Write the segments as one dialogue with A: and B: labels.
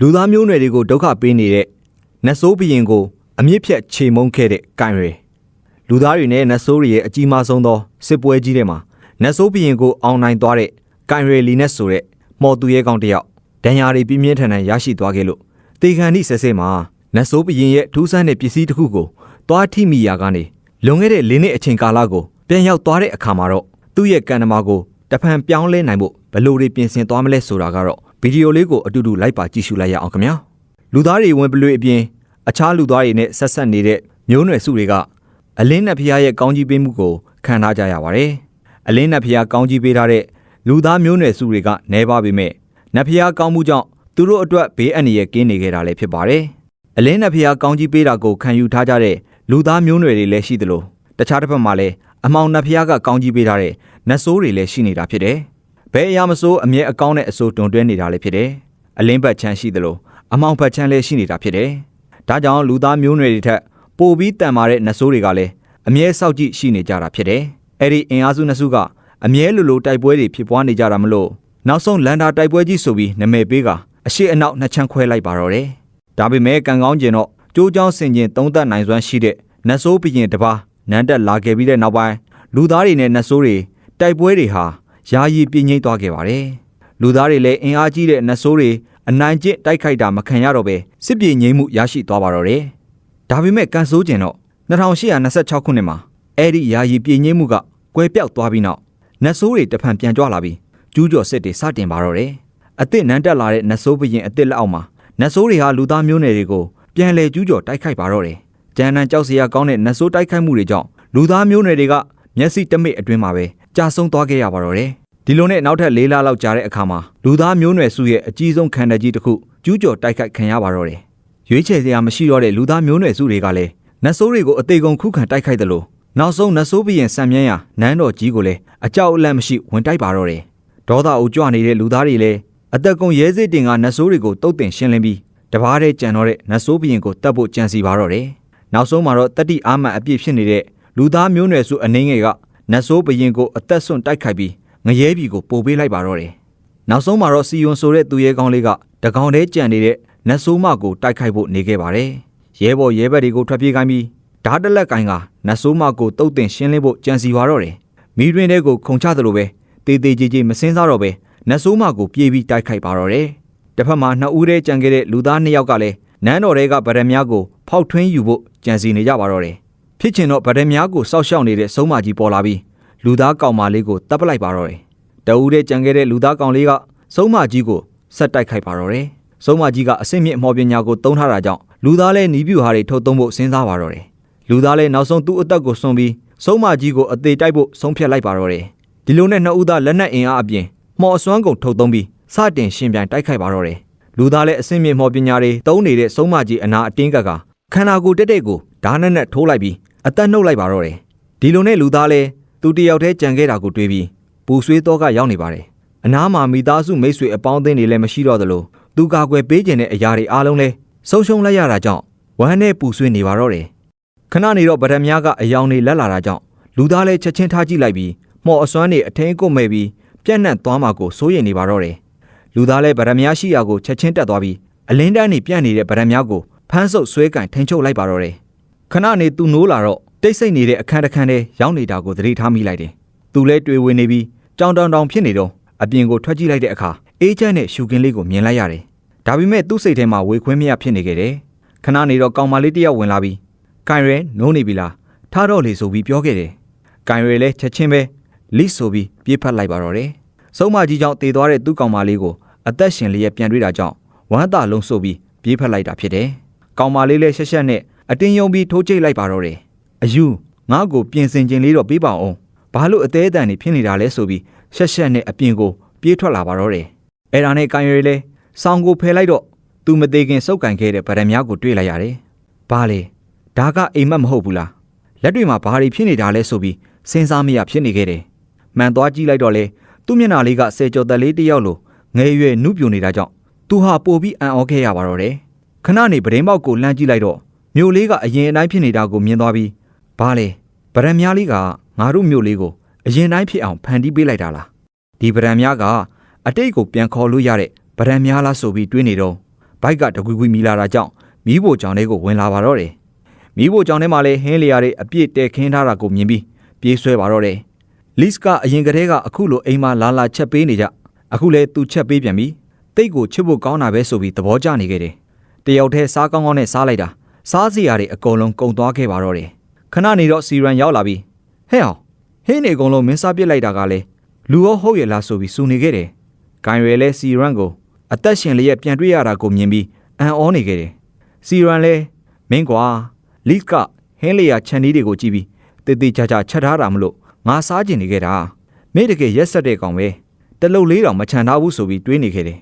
A: လူသားမျိုးနွယ်တွေကိုဒုက္ခပေးနေတဲ့နတ်ဆိုးဘရင်ကိုအမြင့်ဖြတ်ခြေမုံခဲ့တဲ့ကံရယ်လူသားတွေနဲ့နတ်ဆိုးတွေရဲ့အကြီးမားဆုံးသောစစ်ပွဲကြီးထဲမှာနတ်ဆိုးဘရင်ကိုအောင်နိုင်သွားတဲ့ကံရယ်လီနက်ဆိုတဲ့မော်သူရဲကောင်းတစ်ယောက်ဒဏ်ရာတွေပြင်းပြင်းထန်ထန်ရရှိသွားခဲ့လို့တေခန်ဒီဆဲဆဲမှာနတ်ဆိုးဘရင်ရဲ့ထူးဆန်းတဲ့ပစ္စည်းတစ်ခုကိုသွားထိမိရာကနေလွန်ခဲ့တဲ့၄နှစ်အချိန်ကာလကိုပြန်ရောက်သွားတဲ့အခါမှာတော့သူ့ရဲ့ကံနမကိုတဖန်ပြောင်းလဲနိုင်ဖို့ဘယ်လိုတွေပြင်ဆင်သွားမလဲဆိုတာကတော့ ဗီဒီယိုလေးကိုအတူတူလိုက်ပါကြည့်ရှုလိုက်ရအောင်ခင်ဗျာလူသားတွေဝင်ပလွေအပြင်အခြားလူသားတွေနဲ့ဆက်ဆက်နေတဲ့မျိုးနွယ်စုတွေကအလင်းနတ်ဖျားရဲ့ကောင်းကြီးပေးမှုကိုခံထားကြရပါတယ်အလင်းနတ်ဖျားကောင်းကြီးပေးထားတဲ့လူသားမျိုးနွယ်စုတွေကနေပါပေမဲ့နတ်ဖျားကောင်းမှုကြောင့်သူတို့အတွက်ဘေးအန္တရာယ်ကင်းနေခဲ့တာလည်းဖြစ်ပါတယ်အလင်းနတ်ဖျားကောင်းကြီးပေးတာကိုခံယူထားကြတဲ့လူသားမျိုးနွယ်တွေလည်းရှိသလိုတခြားတစ်ဖက်မှာလည်းအမောင်နတ်ဖျားကကောင်းကြီးပေးထားတဲ့နတ်ဆိုးတွေလည်းရှိနေတာဖြစ်တယ် ဘယ်အရာမဆိုအမြဲအကောင်းနဲ့အဆိုးတွန်တွဲနေတာလည်းဖြစ်တယ်အလင်းဘက်ချမ်းရှိသလိုအမောင်ဘက်ချမ်းလည်းရှိနေတာဖြစ်တယ်ဒါကြောင့်လူသားမျိုးနွယ်တွေထက်ပိုပြီးတန်မာတဲ့နတ်ဆိုးတွေကလည်းအမြဲစောက်ကြည့်ရှိနေကြတာဖြစ်တယ်အဲ့ဒီအင်အားစုနှစ်စုကအမြဲလိုလိုတိုက်ပွဲတွေဖြစ်ပွားနေကြတာမလို့နောက်ဆုံးလန်ဒါတိုက်ပွဲကြီးဆိုပြီးနာမည်ပေးကအရှိအနောက်နှစ်ချမ်းခွဲလိုက်ပါတော့တယ်ဒါပေမဲ့ကံကောင်းကျင်တော့ကြိုးကြောင်းဆင်ကျင်သုံးသက်နိုင်စွမ်းရှိတဲ့နတ်ဆိုးဘရင်တစ်ပါးနန်းတက်လာခဲ့ပြီးတဲ့နောက်ပိုင်းလူသားတွေနဲ့နတ်ဆိုးတွေတိုက်ပွဲတွေဟာ ယာယီပြင်းငိမ့်သွားခဲ့ပါတယ်လူသားတွေလည်းအင်အားကြီးတဲ့နတ်ဆိုးတွေအနိုင်ကျင့်တိုက်ခိုက်တာမခံရတော့ပဲစစ်ပြေငိမ့်မှုရရှိသွားပါတော့တယ်ဒါပေမဲ့ကန်ဆိုးကျင်တော့2826ခုနှစ်မှာအဲ့ဒီယာယီပြင်းငိမ့်မှုကကွဲပြောက်သွားပြီးနောက်နတ်ဆိုးတွေတဖန်ပြန်ကြွလာပြီးကျူးကျော်စစ်တွေစတင်ပါတော့တယ်အစ်စ်နန်းတက်လာတဲ့နတ်ဆိုးဘရင်အစ်စ်လက်အောက်မှာနတ်ဆိုးတွေဟာလူသားမျိုးနွယ်တွေကိုပြန်လဲကျူးကျော်တိုက်ခိုက်ပါတော့တယ်ဂျန်နန်ကြောက်စရာကောင်းတဲ့နတ်ဆိုးတိုက်ခိုက်မှုတွေကြောင့်လူသားမျိုးနွယ်တွေကမျက်စိတမိတ်အတွင်းမှာပဲ ကြာဆုံးသွားခဲ့ရပါတော့တယ်ဒီလိုနဲ့နောက်ထပ်၄လလောက်ကြာတဲ့အခါမှာလူသားမျိုးနွယ်စုရဲ့အကြီးဆုံးခံတပ်ကြီးတစ်ခုကျူးကျော်တိုက်ခိုက်ခံရပါတော့တယ်ရွေးချယ်စရာမရှိတော့တဲ့လူသားမျိုးနွယ်စုတွေကလည်းနတ်ဆိုးတွေကိုအသေးကုန်ခုခံတိုက်ခိုက်တယ်လို့နောက်ဆုံးနတ်ဆိုးဘရင်ဆံမြန်းရနန်းတော်ကြီးကိုလည်းအကြောက်အလန့်မရှိဝင်တိုက်ပါတော့တယ်ဒေါသအုပ်ကြွနေတဲ့လူသားတွေလည်းအသက်ကုန်ရဲစစ်တင်ကနတ်ဆိုးတွေကိုတုတ်တင်ရှင်းလင်းပြီးတပားတဲ့ကြံတော့တဲ့နတ်ဆိုးဘရင်ကိုတတ်ဖို့ကြံစီပါတော့တယ်နောက်ဆုံးမှာတော့တတိအာမန်အပြည့်ဖြစ်နေတဲ့လူသားမျိုးနွယ်စုအနှင်းငယ်က နတ်ဆိုးဘရင်ကိုအသက်ဆွန့်တိုက်ခိုက်ပြီးငရဲပြည်ကိုပို့ပေးလိုက်ပါတော့တယ်နောက်ဆုံးမှာတော့စီယွန်ဆိုတဲ့သူရဲကောင်းလေးကတကောင်တည်းကြံနေတဲ့နတ်ဆိုးမကိုတိုက်ခိုက်ဖို့နေခဲ့ပါတယ်ရဲဘော်ရဲဘက်တွေကိုထွက်ပြေးခိုင်းပြီးဓာတ်တလက်ကင်ကနတ်ဆိုးမကိုတုတ်တင်ရှင်းလင်းဖို့ကြံစီပါတော့တယ်မိတွင်တဲ့ကိုခုံချသလိုပဲတေးသေးကြီးကြီးမစင်းစားတော့ပဲနတ်ဆိုးမကိုပြေးပြီးတိုက်ခိုက်ပါတော့တယ်တစ်ဖက်မှာနှစ်ဦးတည်းကြံခဲ့တဲ့လူသားနှစ်ယောက်ကလည်းနန်းတော်တွေကဗရမ ्या ကိုဖောက်ထွင်းယူဖို့ကြံစီနေကြပါတော့တယ် ဖြစ်ချင်တော့ဗရမ ्या ကိုစောက်ရှောက်နေတဲ့စုံမကြီးပေါ်လာပြီးလူသားကောင်မလေးကိုတပ်ပလိုက်ပါတော့တယ်တအူးတည်းကြံခဲ့တဲ့လူသားကောင်လေးကစုံမကြီးကိုဆက်တိုက်ခိုက်ပါတော့တယ်စုံမကြီးကအစင့်မြင့်အမော်ပညာကိုတုံးထားတာကြောင့်လူသားလည်းနီးပြူဟာတွေထုတ်သုံးဖို့စဉ်းစားပါတော့တယ်လူသားလည်းနောက်ဆုံးသူ့အသက်ကိုစွန့်ပြီးစုံမကြီးကိုအသေးတိုက်ဖို့ဆုံးဖြတ်လိုက်ပါတော့တယ်ဒီလိုနဲ့နှစ်ဦးသားလက်နက်အင်အားအပြင်မော်အစွမ်းကုန်ထုတ်သုံးပြီးစတင်ရှင်ပြန်တိုက်ခိုက်ပါတော့တယ်လူသားလည်းအစင့်မြင့်မော်ပညာတွေတုံးနေတဲ့စုံမကြီးအနာအတင်းကကခန္ဓာကိုယ်တက်တဲ့ကိုဓာတ်နဲ့နဲ့ထိုးလိုက်ပြီး အသက်နှုတ်လိုက်ပါတော့တယ်ဒီလိုနဲ့လူသားလည်းသူတယောက်တည်းကြံခဲ့တာကိုတွေးပြီးပူဆွေးတော့ကရောက်နေပါတယ်အနားမှာမိသားစုမိတ်ဆွေအပေါင်းအသင်းတွေလည်းမရှိတော့သလိုသူကာကွယ်ပေးခြင်းတဲ့အရာတွေအားလုံးလည်းဆုံးရှုံးလိုက်ရတာကြောင့်ဝမ်းနဲ့ပူဆွေးနေပါတော့တယ်ခဏနေတော့ဗဒမြားကအယောင်တွေလက်လာတာကြောင့်လူသားလည်းချက်ချင်းထားကြည့်လိုက်ပြီးမော်အစွမ်းတွေအထင်းကုတ်မဲ့ပြီးပြက်နှံ့သွားမှာကိုစိုးရိမ်နေပါတော့တယ်လူသားလည်းဗဒမြားရှိရာကိုချက်ချင်းတက်သွားပြီးအလင်းတန်းနေပြန့်နေတဲ့ဗဒမြားကိုဖမ်းဆုပ်ဆွဲကင်ထိန်ချုပ်လိုက်ပါတော့တယ် ခဏနေသူနိုးလာတော့တိတ်ဆိတ်နေတဲ့အခန်းတစ်ခန်းထဲရောက်နေတာကိုသတိထားမိလိုက်တယ်သူလည်းတွေ့ဝင်နေပြီးကြောင်တောင်တောင်ဖြစ်နေတော့အပြင်ကိုထွက်ကြည့်လိုက်တဲ့အခါအေးချမ်းတဲ့ရှူကင်းလေးကိုမြင်လိုက်ရတယ်ဒါပေမဲ့သူ့စိတ်ထဲမှာဝေခွင်းမရဖြစ်နေခဲ့တယ်ခဏနေတော့ကောင်မလေးတစ်ယောက်ဝင်လာပြီးကိုင်ရဲနိုးနေပြီလားထားတော့လေဆိုပြီးပြောခဲ့တယ်ကိုင်ရဲလည်းချက်ချင်းပဲလိဆိုပြီးပြေးဖက်လိုက်ပါတော့တယ်စုံမကြီးကြောင့်တည်သွားတဲ့သူ့ကောင်မလေးကိုအသက်ရှင်လျက်ပြန်တွေ့တာကြောင့်ဝမ်းသာလုံးဆိုပြီးပြေးဖက်လိုက်တာဖြစ်တယ်ကောင်မလေးလည်းရှက်ရှက်နဲ့ အတင်းယုံပြီးထိုးချိတ်လိုက်ပါတော့တယ်အယူငါ့ကိုပြင်ဆင်ခြင်းလေးတော့ပေးပါအောင်ဘာလို့အသေးအတန်နေဖြစ်နေတာလဲဆိုပြီးရှက်ရှက်နဲ့အပြင်ကိုပြေးထွက်လာပါတော့တယ်အဲ့ဒါနဲ့ကိုင်ရဲလဲဆောင်းကိုဖယ်လိုက်တော့သူမသေးခင်စုပ်ကန်ခဲ့တဲ့ဗရမ ्या ကိုတွေ့လိုက်ရတယ်ဘာလဲဒါကအိမ်မက်မဟုတ်ဘူးလားလက်တွေမှာဘာတွေဖြစ်နေတာလဲဆိုပြီးစဉ်းစားမရဖြစ်နေခဲ့တယ်မှန်သွားကြည့်လိုက်တော့လေသူ့မျက်နှာလေးကဆယ်ကျော်သက်လေးတစ်ယောက်လိုငယ်ရွယ်နုပြိုနေတာကြောင့်သူဟာပိုပြီးအံ့ဩခဲ့ရပါတော့တယ်ခဏနေပဒင်းပေါက်ကိုလှမ်းကြည့်လိုက်တော့ မြို့လေးကအရင်အတိုင်းဖြစ်နေတာကိုမြင်သွားပြီးဘာလဲဗရမ ्या လေးကငါတို့မြို့လေးကိုအရင်တိုင်းဖြစ်အောင်ဖန်တီးပေးလိုက်တာလားဒီဗရံများကအတိတ်ကိုပြန်ခေါ်လို့ရတဲ့ဗရံများလားဆိုပြီးတွေးနေတော့ဘိုက်ကတကွီကွီမီလာတာကြောင့်မီးဖိုကြောင်တွေကိုဝင်လာပါတော့တယ်မီးဖိုကြောင်ထဲမှာလည်းဟင်းလျာတွေအပြည့်တဲခင်းထားတာကိုမြင်ပြီးပြေးဆွဲပါတော့တယ်လစ်ကအရင်ကတည်းကအခုလိုအိမ်မှာလာလာချက်ပေးနေကြအခုလဲသူချက်ပေးပြန်ပြီတိတ်ကိုချစ်ဖို့ကောင်းတာပဲဆိုပြီးသဘောကျနေခဲ့တယ်တယောက်တည်းစားကောင်းကောင်းနဲ့စားလိုက်တာ စားစရာတွေအကုန်လုံးကုန်သွားခဲ့ပါတော့တယ်ခဏနေတော့စီရန်ရောက်လာပြီးဟဲ့အောင်ဟင်းနေအကုန်လုံးမင်းစားပစ်လိုက်တာကလည်းလူရောဟုတ်ရဲ့လားဆိုပြီးစူနေခဲ့တယ်ဂိုင်ရွယ်လဲစီရန်ကိုအသက်ရှင်လျက်ပြန်တွေ့ရတာကိုမြင်ပြီးအံ့ဩနေခဲ့တယ်စီရန်လဲမင်းကွာလစ်ကဟင်းလျာခြံဒီတွေကိုကြည့်ပြီးတေးသေးချာချာချက်ထားတာမလို့ငါစားကျင်နေခဲ့တာမင်းတကယ်ရက်ဆက်တဲ့ကောင်ပဲတလုတ်လေးတောင်မချန်ထားဘူးဆိုပြီးတွေးနေခဲ့တယ်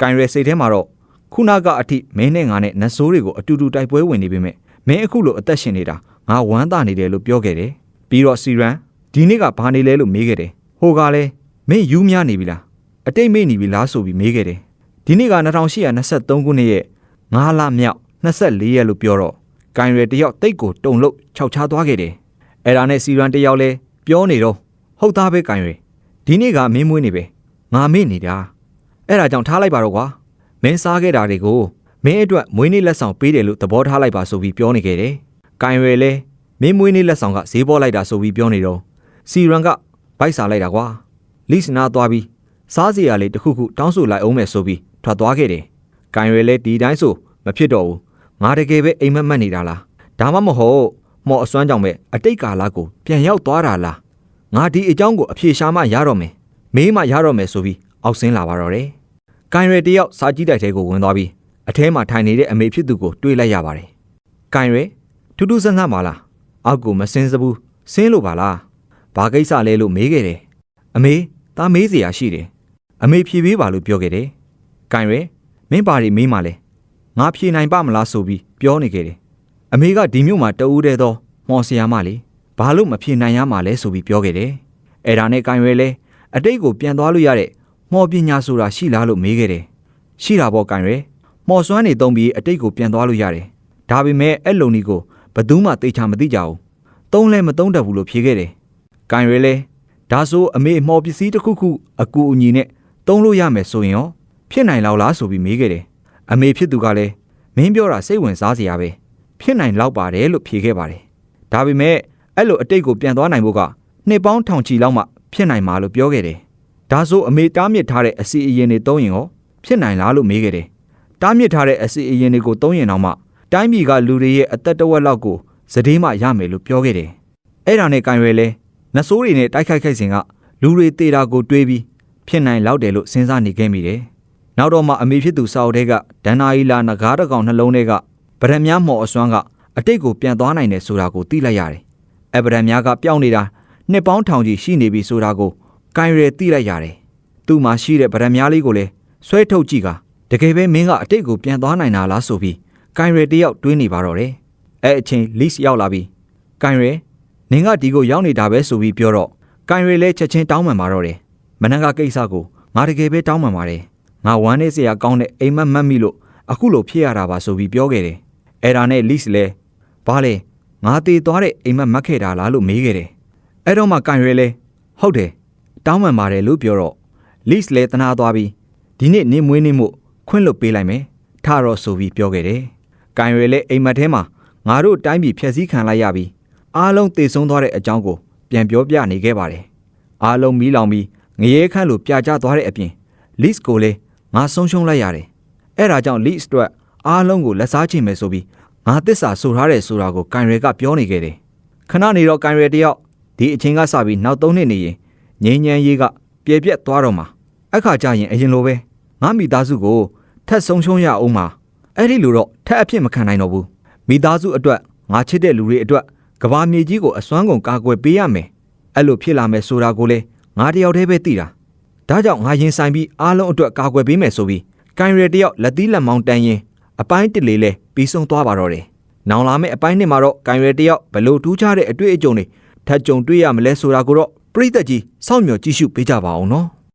A: ဂိုင်ရွယ်စိတ်ထဲမှာတော့ ခုနကအထိမင်းနဲ့ငါနဲ့နတ်ဆိုးတွေကိုအတူတူတိုက်ပွဲဝင်နေပေမဲ့မင်းအခုလိုအသက်ရှင်နေတာငါဝမ်းသာနေတယ်လို့ပြောခဲ့တယ်ပြီးတော့စီရန်ဒီနေ့ကဘာနေလဲလို့မေးခဲ့တယ်ဟိုကလည်းမင်းယူးများနေပြီလားအတိတ်မေ့နေပြီလားဆိုပြီးမေးခဲ့တယ်ဒီနေ့က2823ခုနှစ်ရဲ့9လမြောက်24ရက်လို့ပြောတော့ဂိုင်ရွယ်တယောက်တိတ်ကိုတုံလို့ခြောက်ချားသွားခဲ့တယ်အဲ့ဒါနဲ့စီရန်တယောက်လဲပြောနေတော့ဟုတ်သားပဲဂိုင်ရွယ်ဒီနေ့ကမင်းမွေးနေပဲငါမေ့နေတာအဲ့ဒါကြောင့်ထားလိုက်ပါတော့ကွာ မင်းစားခဲ့တာတွေကိုမင်းအတွက်မွေးနေ့လက်ဆောင်ပေးတယ်လို့သဘောထားလိုက်ပါဆိုပြီးပြောနေခဲ့တယ်ဂိုင်ရွယ်လဲမင်းမွေးနေ့လက်ဆောင်ကဈေးပေါ်လိုက်တာဆိုပြီးပြောနေတော့စီရန်ကဗိုက်စားလိုက်တာကွာလိစနာသွားပြီးစားစီရလေးတစ်ခုခုတောင်းဆိုလိုက်အောင်မယ်ဆိုပြီးထွက်သွားခဲ့တယ်ဂိုင်ရွယ်လဲဒီတိုင်းဆိုမဖြစ်တော့ဘူးငါတကယ်ပဲအိမ်မက်မက်နေတာလားဒါမှမဟုတ်မော်အစွမ်းကြောင့်ပဲအတိတ်ကာလကိုပြန်ရောက်သွားတာလားငါဒီအကြောင်းကိုအဖြေရှာမှရတော့မယ်မေးမှရတော့မယ်ဆိုပြီးအောက်ဆင်းလာပါတော့တယ် ကန်ရယ်တယောက်စာကြည့်တိုက်ထဲကိုဝင်သွားပြီးအထဲမှာထိုင်နေတဲ့အမေဖြစ်သူကိုတွေ့လိုက်ရပါတယ်။ကန်ရယ်ထူးထူးဆန်းဆန်းပါလား။အောက်ကိုမစင်းစဘူး။ဆင်းလို့ပါလား။ဘာကိစ္စလဲလို့မေးခဲ့တယ်။အမေဒါမေးစရာရှိတယ်။အမေဖြေပေးပါလို့ပြောခဲ့တယ်။ကန်ရယ်မင်းပါရီမေးမှလဲ။ငါဖြေနိုင်ပါမလားဆိုပြီးပြောနေခဲ့တယ်။အမေကဒီမြို့မှာတအူးတဲ့သောမော်ဆရာမလေးဘာလို့မဖြေနိုင်ရမှာလဲဆိုပြီးပြောခဲ့တယ်။အဲ့ဒါနဲ့ကန်ရွယ်လဲအတိတ်ကိုပြန်သွားလို့ရတဲ့ မော်ပညာဆိုတာရှိလားလို့မေးခဲ့တယ်ရှိတာပေါ့ဂိုင်ရွယ်မော်စွမ်းနေသုံးပြီးအတိတ်ကိုပြန်သွားလို့ရတယ်ဒါပေမဲ့အဲ့လုံနီကိုဘယ်သူမှသိချာမသိကြဘူးသုံးလဲမသုံးတတ်ဘူးလို့ဖြေခဲ့တယ်ဂိုင်ရွယ်လဲဒါဆိုအမေအမော်ပစ္စည်းတစ်ခုခုအကူအညီနဲ့သုံးလို့ရမယ်ဆိုရင်ရောဖြစ်နိုင်လောက်လားဆိုပြီးမေးခဲ့တယ်အမေဖြစ်သူကလည်းမင်းပြောတာစိတ်ဝင်စားစရာပဲဖြစ်နိုင်လောက်ပါတယ်လို့ဖြေခဲ့ပါတယ်ဒါပေမဲ့အဲ့လိုအတိတ်ကိုပြန်သွားနိုင်ဖို့ကနှစ်ပေါင်းထောင်ချီလောက်မှဖြစ်နိုင်မှာလို့ပြောခဲ့တယ် ဒါဆိုအမေတားမြစ်ထားတဲ့အစီအရင်တွေသုံးရင်ရောဖြစ်နိုင်လားလို့မေးခဲ့တယ်တားမြစ်ထားတဲ့အစီအရင်တွေကိုသုံးရင်တော့မှတိုင်းပြည်ကလူတွေရဲ့အသက်တဝက်လောက်ကိုစတေးမှရမယ်လို့ပြောခဲ့တယ်အဲ့ဒါနဲ့ကံရွယ်လဲနဆိုးတွေနဲ့တိုက်ခိုက်ခိုက်စဉ်ကလူတွေတေတာကိုတွေးပြီးဖြစ်နိုင်လောက်တယ်လို့စဉ်းစားနေခဲ့မိတယ်။နောက်တော့မှအမေဖြစ်သူစာအုပ်ထဲကဒန်နာအီလာနဂါးတကောင်နှလုံးထဲကဗရံများမော်အစွမ်းကအတိတ်ကိုပြန်သွားနိုင်တယ်ဆိုတာကိုသိလိုက်ရတယ်။အဗရံများကပျောက်နေတာနှစ်ပေါင်းထောင်ကြီးရှိနေပြီဆိုတာကို ကိုင်ရဲသိလိုက်ရတယ်။သူ့မှာရှိတဲ့ဗရံများလေးကိုလည်းဆွဲထုတ်ကြည့်ကတကယ်ပဲမင်းကအတိတ်ကိုပြန်သွားနိုင်တာလားဆိုပြီးကိုင်ရဲတယောက်တွေးနေပါတော့တယ်။အဲအချိန်လစ်ရောက်လာပြီးကိုင်ရဲနင်ကဒီကိုရောက်နေတာပဲဆိုပြီးပြောတော့ကိုင်ရဲလည်းချက်ချင်းတောင်းပန်ပါတော့တယ်။မနက်ကကိစ္စကိုငါတကယ်ပဲတောင်းပန်ပါတယ်။ငါဝမ်းနေစရာကောင်းတဲ့အိမ်မက်မက်မိလို့အခုလိုဖြစ်ရတာပါဆိုပြီးပြောခဲ့တယ်။အဲ့ဒါနဲ့ list လဲဘာလဲငါတည်သွားတဲ့အိမ်မက်မက်ခဲ့တာလားလို့မေးခဲ့တယ်။အဲ့တော့မှကန်ရွယ်လဲဟုတ်တယ် တောင်းပန်ပါတယ်လို့ပြောတော့ list လဲတနာသွားပြီးဒီနေ့နင်းမွေးနေမှုခွင့်လွတ်ပေးလိုက်မယ်။ထတော့ဆိုပြီးပြောခဲ့တယ်။ကန်ရွယ်လဲအိမ်မက်ထဲမှာငါတို့တိုင်းပြည်ဖျက်ဆီးခံလိုက်ရပြီးအားလုံးတည်ဆုံးသွားတဲ့အကြောင်းကိုပြန်ပြောပြနေခဲ့ပါတယ်။အားလုံးမီးလောင်ပြီးငရဲခန့်လိုပြကြသွားတဲ့အပြင် list ကိုလည်းငါဆုံးရှုံးလိုက်ရတယ်။အဲ့ဒါကြောင့် list အတွက်အားလုံးကိုလက်စားချင်မယ်ဆိုပြီးငါသစ္စာဆိုထားတယ်ဆိုတာကိုကန်ရဲကပြောနေခဲ့တယ်။ခဏနေတော့ကန်ရဲတယောက်ဒီအချိန်ကစပြီးနောက်၃နှစ်နေရင် ငိမ့်ညမ်းရေးကပြည့်ပြက်သွားတော့မှာအခါကျရင်အရင်လိုပဲငါမိသားစုကိုထက်ဆုံးရှုံးရအောင်မှာအဲ့ဒီလိုတော့ထက်အဖြစ်မခံနိုင်တော့ဘူးမိသားစုအတွက်ငါချစ်တဲ့လူတွေအတွက်ကဘာမြေကြီးကိုအစွမ်းကုန်ကာကွယ်ပေးရမယ်အဲ့လိုဖြစ်လာမယ်ဆိုတာကိုလည်းငါတယောက်တည်းပဲသိတာဒါကြောင့်ငါရင်ဆိုင်ပြီးအားလုံးအတွက်ကာကွယ်ပေးမယ်ဆိုပြီးကန်ရယ်တယောက်လက်သီးလက်မောင်းတန်းရင်အပိုင်းတစ်လေးလဲပြီးဆုံးသွားပါတော့တယ်။နောင်လာမယ့်အပိုင်းနှစ်မှာတော့ကန်ရယ်တယောက်ဘလို့ထူးခြားတဲ့အတွေ့အကြုံတွေထပ်ကြုံတွေ့ရမလဲဆိုတာကိုတော့ ပြည်သက်ကြီးစောင့်မျှော်ကြည့်ရှုပေးကြပါအောင်နော်။